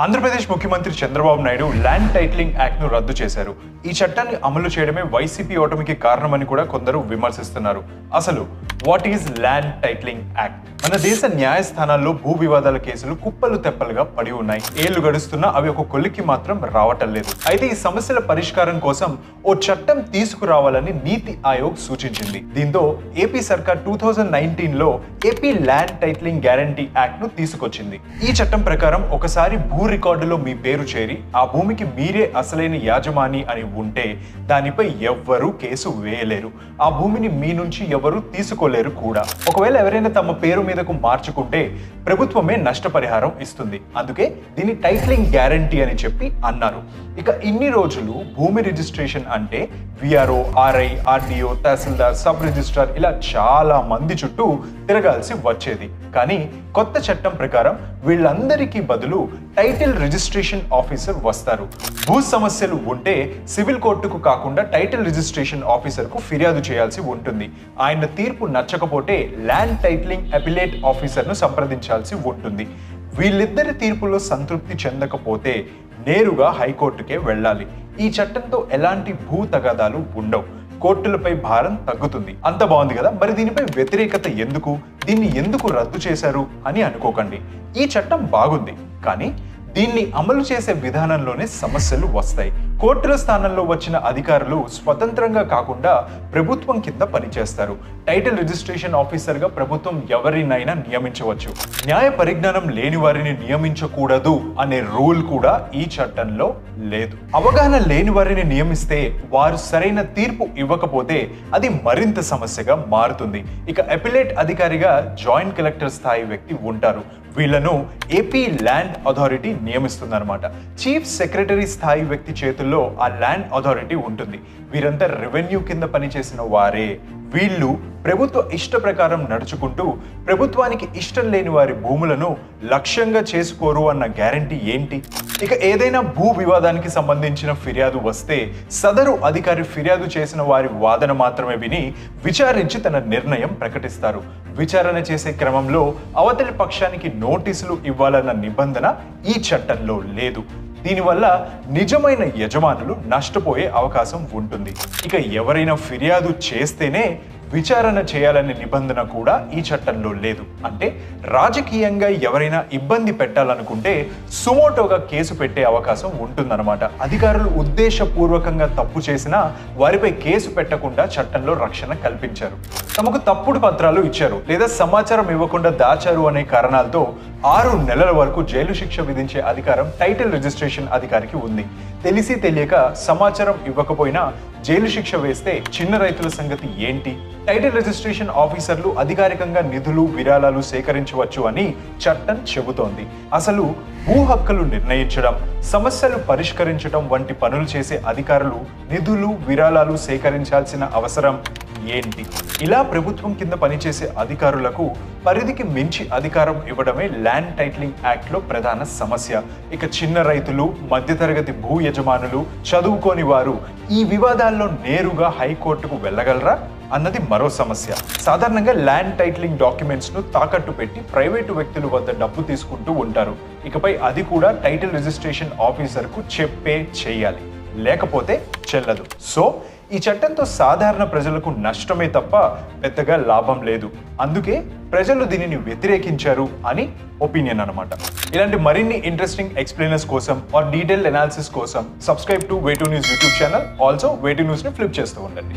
ఆంధ్రప్రదేశ్ ముఖ్యమంత్రి Chandrababu Naidu land titling యాక్ట్ను రద్దు చేశారు. ఈ చట్టాన్ని అమలు చేయడమే వైసీపీ ఓటమికి కారణమని కూడా కొందరు విమర్శిస్తున్నారు. అసలు what is land titling act? మన దేశ న్యాయస్థానాల్లో భూ వివాదాల కేసులు కుప్పలు తెప్పలుగా పడి ఉన్నాయి. ఏళ్ళు గడుస్తున్నా అవి ఒక కొలిక్కి మాత్రం రావటం లేదు. అయితే ఈ సమస్యల పరిష్కారం కోసం ఓ చట్టం తీసుకురావాలని నీతి ఆయోగ్ సూచించింది. దీంతో ఏపీ సర్కార్ టూ థౌజండ్ నైన్టీన్లో ఏపీ ల్యాండ్ టైటిలింగ్ గ్యారంటీ యాక్ట్ను తీసుకొచ్చింది. ఈ చట్టం ప్రకారం ఒకసారి భూ రికార్డులో మీ పేరు చేరి ఆ భూమికి మీరే అసలైన యాజమాని అని ఉంటే దానిపై ఎవ్వరూ కేసు వేయలేరు. ఆ భూమిని మీ నుంచి ఎవరు తీసుకోలేరు కూడా. ఒకవేళ ఎవరైనా తమ పేరు మీదకు మార్చుకుంటే ప్రభుత్వమే నష్టపరిహారం ఇస్తుంది. అందుకే దీన్ని టైటిలింగ్ గ్యారంటీ అని చెప్పి అన్నారు. ఇక ఇన్ని రోజులు భూమి రిజిస్ట్రేషన్ అంటే VRO RI RDO tahsildar sub registrar ఇలా చాలా మంది చుట్టూ తిరగాల్సి వచ్చేది. కానీ కొత్త చట్టం ప్రకారం వీళ్ళందరికీ బదులు టైటిల్ రిజిస్ట్రేషన్ ఆఫీసర్ వస్తారు. భూ సమస్యలు ఉంటే సివిల్ కోర్టుకు కాకుండా టైటిల్ రిజిస్ట్రేషన్ ఆఫీసర్కు ఫిర్యాదు చేయాల్సి ఉంటుంది. ఆయన తీర్పు నచ్చకపోతే ల్యాండ్ టైటిలింగ్ అపిలేట్ ఆఫీసర్ను సంప్రదించాల్సి ఉంటుంది. వీళ్ళిద్దరి తీర్పులో సంతృప్తి చెందకపోతే నేరుగా హైకోర్టుకే వెళ్ళాలి. ఈ చట్టంతో ఎలాంటి భూ తగాదాలు ఉండవు. కోర్టులపై భారం తగ్గుతుంది. అంత బాగుంది కదా! మరి దీనిపై వ్యతిరేకత ఎందుకు? దీన్ని ఎందుకు రద్దు చేశారు? అని అనుకోకండి. ఈ చట్టం బాగుంది. కానీ దీన్ని అమలు చేసే విధానంలోనే సమస్యలు వస్తాయి. కోర్టుల స్థానంలో వచ్చిన అధికారులు స్వతంత్రంగా కాకుండా ప్రభుత్వం కింద పనిచేస్తారు. టైటిల్ రిజిస్ట్రేషన్ ఆఫీసర్గా ప్రభుత్వం ఎవరినైనా నియమించవచ్చు. న్యాయ పరిజ్ఞానం లేని వారిని నియమించకూడదు అనే రూల్ కూడా ఈ చట్టంలో లేదు. అవగాహన లేని వారిని నియమిస్తే వారు సరైన తీర్పు ఇవ్వకపోతే అది మరింత సమస్యగా మారుతుంది. ఇక అపిలేట్ అధికారిగా జాయింట్ కలెక్టర్ స్థాయి వ్యక్తి ఉంటారు. వీళ్ళను ఏపీ ల్యాండ్ అథారిటీ నియమిస్తుందన్నమాట. చీఫ్ సెక్రటరీ స్థాయి వ్యక్తి చేతుల్లో ఆ ల్యాండ్ అథారిటీ ఉంటుంది. వీరంతా రెవెన్యూ కింద పనిచేసిన వారే. వీళ్ళు ప్రభుత్వ ఇష్ట ప్రకారం నడుచుకుంటూ ప్రభుత్వానికి ఇష్టం లేని వారి భూములను లక్ష్యంగా చేసుకోరు అన్న గ్యారంటీ ఏంటి? ఇక ఏదైనా భూ వివాదానికి సంబంధించిన ఫిర్యాదు వస్తే సదరు అధికారి ఫిర్యాదు చేసిన వారి వాదన మాత్రమే విని విచారించి తన నిర్ణయం ప్రకటిస్తారు. విచారణ చేసే క్రమంలో అవతలి పక్షానికి నోటీసులు ఇవ్వాలన్న నిబంధన ఈ చట్టంలో లేదు. దీనివల్ల నిజమైన యజమానులు నష్టపోయే అవకాశం ఉంటుంది. ఇక ఎవరైనా ఫిర్యాదు చేస్తేనే విచారణ చేయాలనే నిబంధన కూడా ఈ చట్టంలో లేదు. అంటే రాజకీయంగా ఎవరైనా ఇబ్బంది పెట్టాలనుకుంటే సుమోటోగా కేసు పెట్టే అవకాశం ఉంటుందన్నమాట. అధికారులు ఉద్దేశపూర్వకంగా తప్పు చేసినా వారిపై కేసు పెట్టకుండా చట్టంలో రక్షణ కల్పించారు. తమకు తప్పుడు పత్రాలు ఇచ్చారు లేదా సమాచారం ఇవ్వకుండా దాచారు అనే కారణాలతో ఆరు నెలల వరకు జైలు శిక్ష విధించే అధికారం టైటిల్ రిజిస్ట్రేషన్ అధికారికి ఉంది. తెలిసి తెలియక సమాచారం ఇవ్వకపోయినా జైలు శిక్ష వేస్తే చిన్న రైతుల సంగతి ఏంటి? టైటిల్ రిజిస్ట్రేషన్ ఆఫీసర్లు అధికారికంగా నిధులు విరాళాలు సేకరించవచ్చు అని చట్టం చెబుతోంది. అసలు భూ హక్కులు నిర్ణయించడం సమస్యలు పరిష్కరించడం వంటి పనులు చేసే అధికారులు నిధులు విరాళాలు సేకరించాల్సిన అవసరం ఏంటి? ఇలా ప్రభుత్వం కింద పనిచేసే అధికారులకు పరిధికి మించి అధికారం ఇవ్వడమే ల్యాండ్ టైటిలింగ్ యాక్ట్లో ప్రధాన సమస్య. ఇక చిన్న రైతులు మధ్యతరగతి భూ యజమానులు చదువుకోని వారు ఈ వివాదాల్లో నేరుగా హైకోర్టుకు వెళ్ళగలరా? అన్నది మరో సమస్య. సాధారణంగా ల్యాండ్ టైటిలింగ్ డాక్యుమెంట్స్ను తాకట్టు పెట్టి ప్రైవేటు వ్యక్తుల వద్ద డబ్బు తీసుకుంటూ ఉంటారు. ఇకపై అది కూడా టైటిల్ రిజిస్ట్రేషన్ ఆఫీసర్కు చెప్పే చేయాలి. లేకపోతే చెల్లదు. సో ఈ చట్టంతో సాధారణ ప్రజలకు నష్టమే తప్ప పెద్దగా లాభం లేదు. అందుకే ప్రజలు దీనిని వ్యతిరేకించారు అని ఒపీనియన్ అనమాట ఇలాంటి మరిన్ని ఇంట్రెస్టింగ్ ఎక్స్ప్లెయినర్స్ కోసం ఆర్ డీటెయిల్ అనాలిసిస్ కోసం subscribe to way to news YouTube channel also way to న్యూస్ని ఫ్లిప్ చేస్తూ ఉండండి.